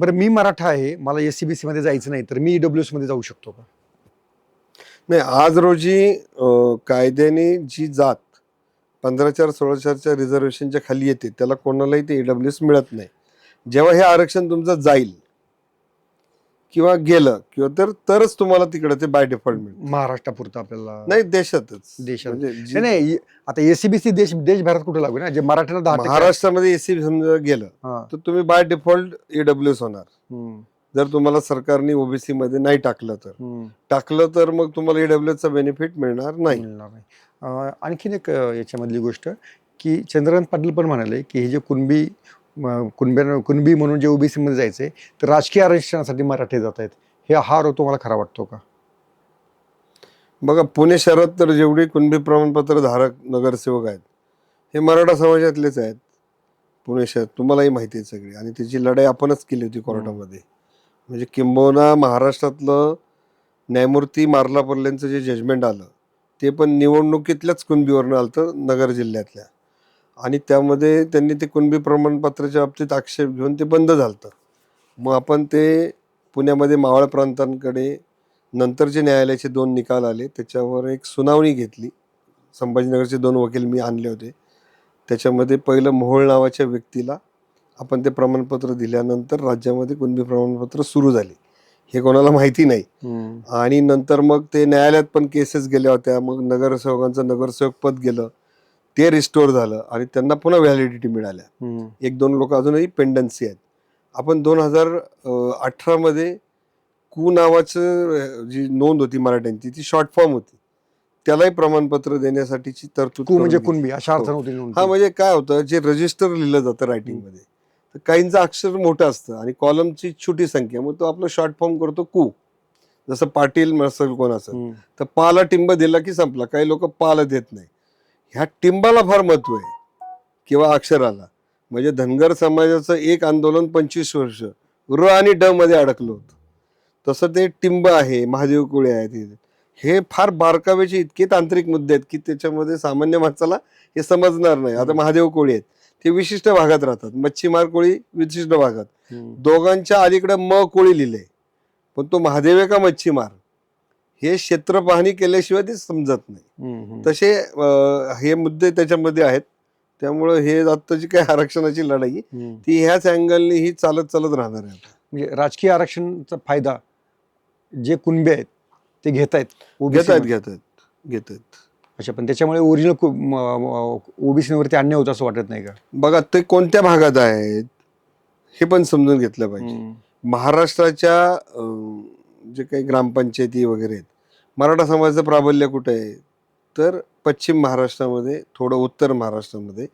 बरं मी मराठा आहे मला एस सी बी सीमध्ये जायचं नाही तर मी ईडब्ल्यू एसमध्ये जाऊ शकतो का? नाही आज रोजी अं, कायद्याने जी जात पंधरा चार सोळा चारच्या रिझर्वेशनच्या खाली येते त्याला कोणालाही ते ईडब्ल्यू एस मिळत नाही. जेव्हा हे आरक्षण तुमचं जाईल किंवा गेलं किंवा तर तरच तुम्हाला तिकडे ते बाय डिफॉल्ट मिळेल महाराष्ट्रापुरतं आपल्याला नाही देशातच देशात. म्हणजे नाही, नाही आता एसीबीसी देश देशभरात कुठे लागू ना जे दहा टक्के- महाराष्ट्रामध्ये एसी समजा गेलं हा. तर तुम्ही बाय डिफॉल्ट ईडब्ल्यू एस होणार हम्म, जर तुम्हाला सरकारने ओबीसी मध्ये नाही टाकलं तर हम्म. टाकलं तर मग तुम्हाला ईडब्ल्यू चा बेनिफिट मिळणार नाही मिळणार नाही. अं, आणखीन एक अं, याच्यामधली गोष्ट की चंद्रकांत पाटील पण म्हणाले की हे जे कुणबी कुणब्या कुणबी म्हणून जे ओबीसीमध्ये जायचे तर राजकीय आरक्षणासाठी मराठे जात आहेत हे हा आरोप तुम्हाला खरा वाटतो का? बघा पुणे शहरात तर जेवढे कुणबी प्रमाणपत्र धारक नगरसेवक आहेत हे मराठा समाजातलेच आहेत. पुणे शहर तुम्हालाही माहिती आहे सगळी. आणि त्याची लढाई आपणच केली होती कोर्टामध्ये. म्हणजे किंबहुना महाराष्ट्रातलं न्यायमूर्ती मार्लापर्ल्यांचं जे जजमेंट आलं ते पण निवडणुकीतल्याच कुणबीवरनं आलं तर नगर जिल्ह्यातल्या. आणि त्यामध्ये त्यांनी ते कुणबी प्रमाणपत्राच्या बाबतीत आक्षेप घेऊन ते बंद झालं मग आपण ते पुण्यामध्ये मावळ प्रांतांकडे नंतरचे न्यायालयाचे दोन निकाल आले त्याच्यावर एक सुनावणी घेतली. संभाजीनगरचे दोन वकील मी आणले होते. त्याच्यामध्ये पहिलं मोहोळ नावाच्या व्यक्तीला आपण ते प्रमाणपत्र दिल्यानंतर राज्यामध्ये कुणबी प्रमाणपत्र सुरू झाली. हे कोणाला माहिती नाही. आणि नंतर मग ते न्यायालयात पण केसेस गेल्या होत्या. मग नगरसेवकांचं नगरसेवक पद गेलं. ते रिस्टोर झालं आणि त्यांना पुन्हा व्हॅलिडिटी मिळाल्या. एक दोन लोक अजूनही पेंडन्सी आहेत. आपण दोन हजार अठरामध्ये कू नावाचं जी नोंद होती मराठ्यांची ती शॉर्ट फॉर्म होती. त्यालाही प्रमाणपत्र देण्यासाठीची तरतूद कु म्हणजे. कुणबी? अशा हो. होती हा म्हणजे काय होतं जे रजिस्टर लिहिलं जातं रायटिंगमध्ये तर काहींचं अक्षर मोठं असतं आणि कॉलमची छोटी संख्या मग तो आपलं शॉर्ट फॉर्म करतो कू. जसं पाटील असेल कोण असेल. तर पाला टिंब दिला की संपला. काही लोक पाला देत नाही. ह्या टिंबाला फार महत्त्व आहे. किंवा अक्षराला. म्हणजे धनगर समाजाचं एक आंदोलन पंचवीस वर्ष. र आणि ड मध्ये अडकलं होतं. तसं ते टिंब आहे महादेव कुळे आहेत हे. हे फार बारकावेचे इतके तांत्रिक मुद्दे आहेत की त्याच्यामध्ये सामान्य माणसाला हे समजणार नाही. आता महादेव कोळी आहेत. ते विशिष्ट भागात राहतात. मच्छीमार कोळी विशिष्ट भागात. दोघांच्या अलीकडे म कोळी लिहिलंय. पण तो महादेव आहे का मच्छीमार? हे क्षेत्र पाहणी केल्याशिवाय ते समजत नाही. तसे हे मुद्दे त्याच्यामध्ये आहेत. त्यामुळं हे आता जी काही आरक्षणाची लढाई. ती ह्याच अँगलने ही चालत चालत राहणार आहे म्हणजे राजकीय आरक्षणाचा फायदा जे कुणबे आहेत ते घेत आहेत घेत आहेत घेत आहेत घेत आहेत. अच्छा पण त्याच्यामुळे ओरिजिनल ओबीसी वरती अन्याय होत असं वाटत नाही का? बघा ते कोणत्या भागात आहेत हे पण समजून घेतलं पाहिजे. महाराष्ट्राच्या जे काही ग्रामपंचायती वगैरे आहेत. मराठा समाजाचं प्राबल्य कुठं आहे? तर पश्चिम महाराष्ट्रामध्ये थोडं उत्तर महाराष्ट्रामध्ये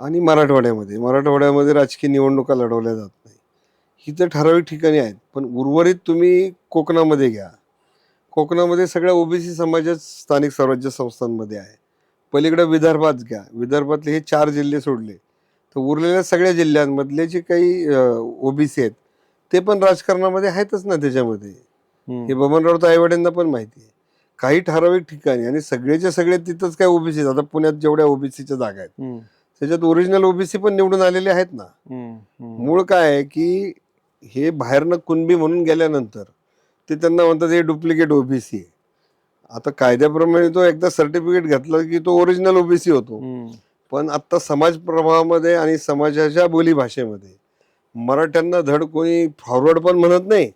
आणि मराठवाड्यामध्ये. मराठवाड्यामध्ये राजकीय निवडणुका लढवल्या जात नाही. ही तर ठराविक ठिकाणी आहेत पण उर्वरित तुम्ही कोकणामध्ये घ्या. कोकणामध्ये सगळ्या ओबीसी समाजात स्थानिक स्वराज्य संस्थांमध्ये आहे. पलीकडे विदर्भात घ्या. विदर्भातले हे चार जिल्हे सोडले. तर उरलेल्या सगळ्या जिल्ह्यांमधले जे काही ओबीसी आहेत ते पण राजकारणामध्ये आहेतच ना त्याच्यामध्ये. हे. बबनराव तायवाड्यांना पण माहिती आहे काही ठराविक ठिकाणी आणि सगळेचे सगळे तिथंच काय ओबीसी आता पुण्यात जेवढ्या ओबीसीच्या जागा आहेत. त्याच्यात ओरिजिनल ओबीसी पण निवडून आलेले आहेत ना. मूळ काय आहे की हे बाहेरनं कुणबी म्हणून गेल्यानंतर ते त्यांना म्हणतात हे डुप्लिकेट ओबीसी आहे आता कायद्याप्रमाणे तो एकदा सर्टिफिकेट घेतला की तो ओरिजिनल ओबीसी होतो. पण आता समाज प्रभावामध्ये आणि समाजाच्या बोलीभाषेमध्ये मराठ्यांना धड कोणी फॉरवर्ड पण म्हणत नाही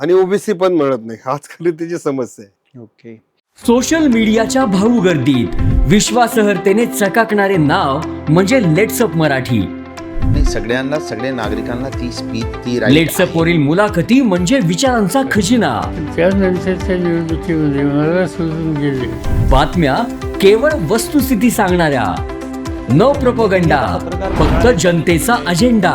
आणि ओबीसी पण म्हणत नाही. हाच खरी त्याची समस्या आहे. ओके सोशल मीडियाच्या भाऊ गर्दीत विश्वासार्हतेने चकाकणारे नाव म्हणजे लेट्सअप मराठी. नाही सगळ्यांना सगळ्या नागरिकांना ती स्पीच ती लेट्सअप वरील मुलाखती म्हणजे विचारांचा खजिना. त्यानंतरच्या निवडणुकीमध्ये मला सोडून गेले. बातम्या केवळ वस्तुस्थिती सांगणाऱ्या. न प्रपोगंडा फक्त जनतेचा अजेंडा